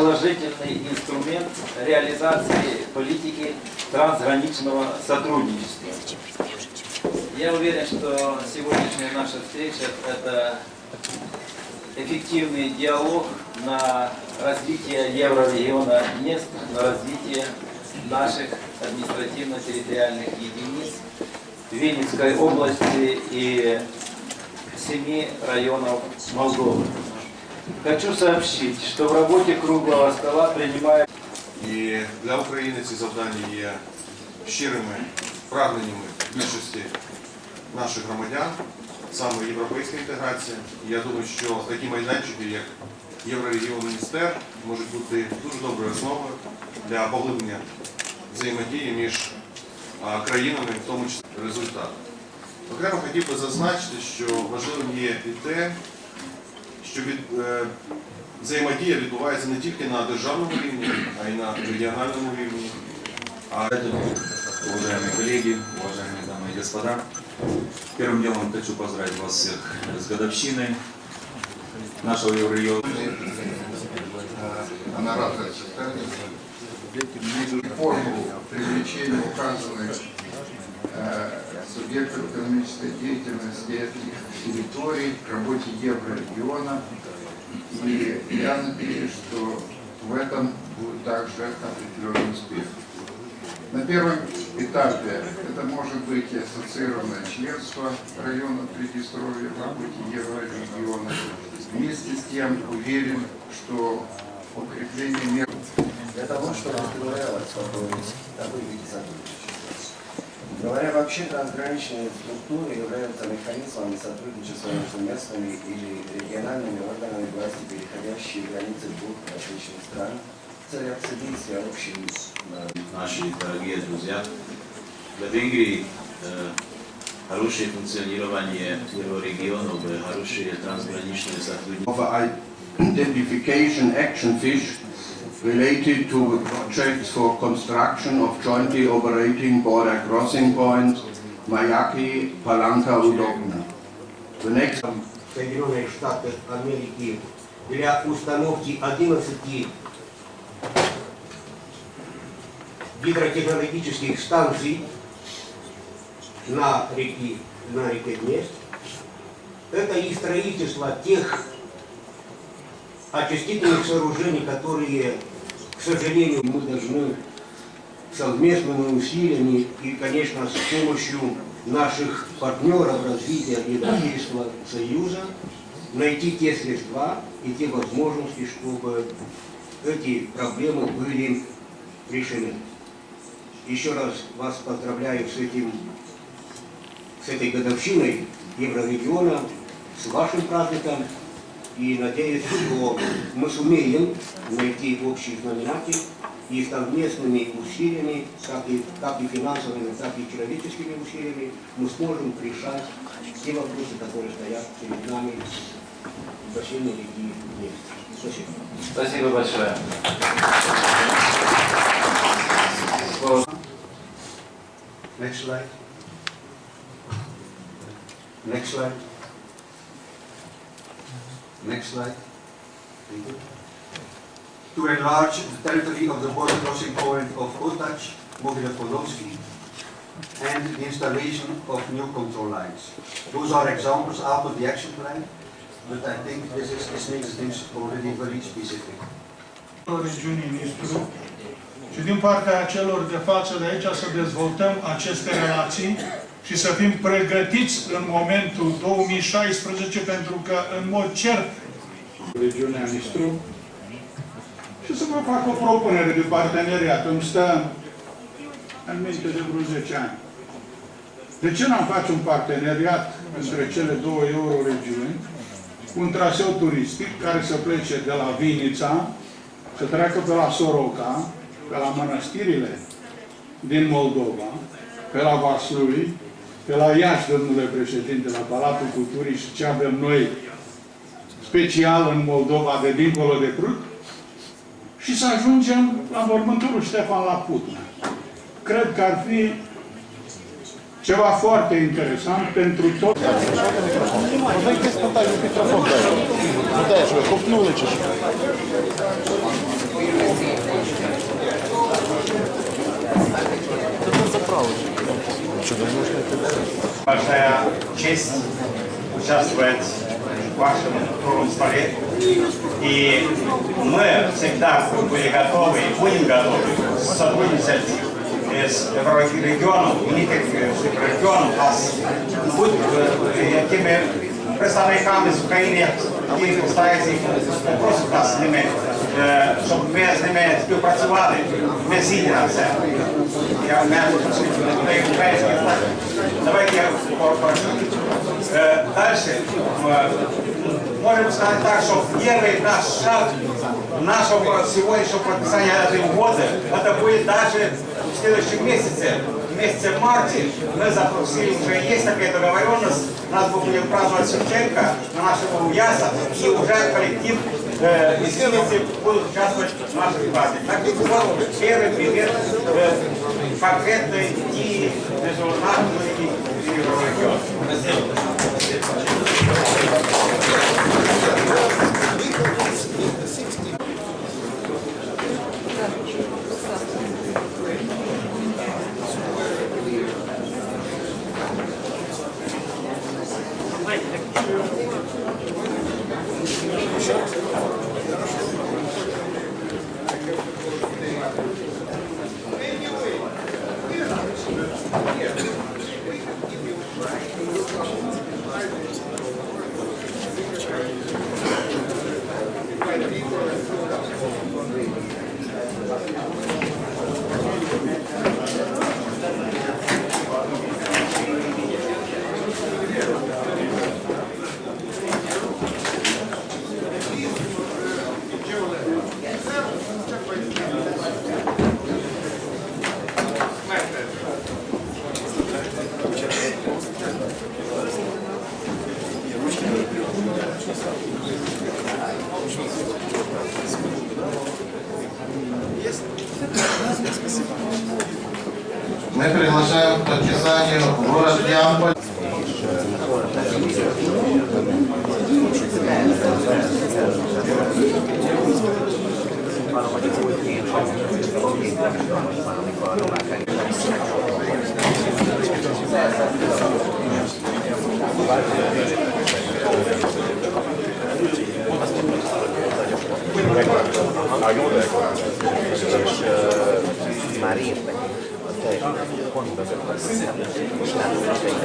положительный инструмент реализации политики трансграничного сотрудничества. Я уверен, что сегодняшняя наша встреча – это эффективный диалог на развитие еврорегиона мест, на развитие наших административно-территориальных единиц Винницкой области и семи районов Молдовы. Хочу сообщить, что в работе круглого стола принимают І для України ці завдання є щирими прагненнями більшості наших громадян, саме європейська інтеграція. Я думаю, що такі майданчики, як Єврорегіон Міністер, можуть бути дуже доброю основою для поглиблення взаємодії між країнами, в тому числі результат. Окремо хотів би зазначити, що важливим є і те, що від, е, взаємодія відбувається не тільки на державному рівні, а й на регіональному рівні. А Уважаемые коллеги, уважаемые дамы и господа, первым делом хочу поздравить вас всех с годовщиной нашего Еврорегиона. она рада состоянию, формулу привлечения указанных э, субъектов экономической деятельности этих территорий к работе еврорегиона. И я надеюсь, что в этом будет также определенный успех. На первом этапе это может быть и ассоциированное членство района Приднестровья в работе еврорегиона. Вместе с тем уверен, что укрепление мер для того, чтобы, говоря, спокоить такой вид сотрудничества. Говоря вообще, трансграничные структуры являются механизмами сотрудничества между местными или региональными органами власти, переходящие границы двух различных стран в целях содействия общим э, Наши дорогие друзья, для Венгрии э, хорошее функционирование Еврорегионов, э, хорошее трансграничное сотрудничество of a identification action fish related to projects for construction of jointly operating border crossing points Mayaki, Palanka, Udogna. The next Соединенные Штаты Америки для установки 11 гидротехнологических станций на реке, на реке Днестр. Это и строительство тех очистительных сооружений, которые, к сожалению, мы должны совместными усилиями и, конечно, с помощью наших партнеров развития правительства Союза найти те средства и те возможности, чтобы эти проблемы были решены. Еще раз вас поздравляю с этим, с этой годовщиной Еврорегиона, с вашим праздником и надеюсь, что мы сумеем найти общий знаменатель и совместными усилиями, как и, как и финансовыми, так и человеческими усилиями, мы сможем решать те вопросы, которые стоят перед нами в бассейне реки Днестр. Спасибо. Спасибо большое. Next slide. Next slide. Next slide. Thank you. To enlarge the territory of the border crossing point of Otach, Mogilев Podolski, and the installation of new control lines. Those are examples out of the action plan, but I think this is, this makes things already very specific. regiunii Nistru și din partea celor de față de aici să dezvoltăm aceste relații și să fim pregătiți în momentul 2016 pentru că în mod cert regiunea Nistru și să vă fac o propunere de parteneriat. Îmi stă în minte de vreo 10 ani. De ce n-am face un parteneriat între cele două euroregiuni cu un traseu turistic care să plece de la Vinița, să treacă pe la Soroca, pe la mănăstirile din Moldova, pe la Vaslui, pe la Iași, domnule președinte, la Palatul Culturii și ce avem noi special în Moldova de dincolo de Prut, și să ajungem la mormântul Ștefan la Putna. Cred că ar fi ceva foarte interesant pentru toți. Купнули чи що? Большая честь участвовать в вашем круглом столе. И мы всегда были готовы и будем готовы сотрудничать с Еврорегионом, великих регионом, а с будь е, якими представниками з України, які стараються їх просять нас з ними, е, щоб ми з ними співпрацювали. Ми згідні на це. Я не український так. Давайте я попрошу. Э, Дальше. э, Можем сказать так, что первый наш шаг нашего сегодняшнего подписания этой угоды, это будет даже в следующем месяце, в месяце марте. Мы запросили, уже есть такая договоренность, у нас будет праздновать Шевченко на нашем Яса, и уже коллектив Э, исследователи будут участвовать в наших праздниках. Так что вот первый пример э, конкретной и международной и Мы приглашаем к подписанию город Ямполь. Eh, már értek a teljesen pont az most nem tudok egy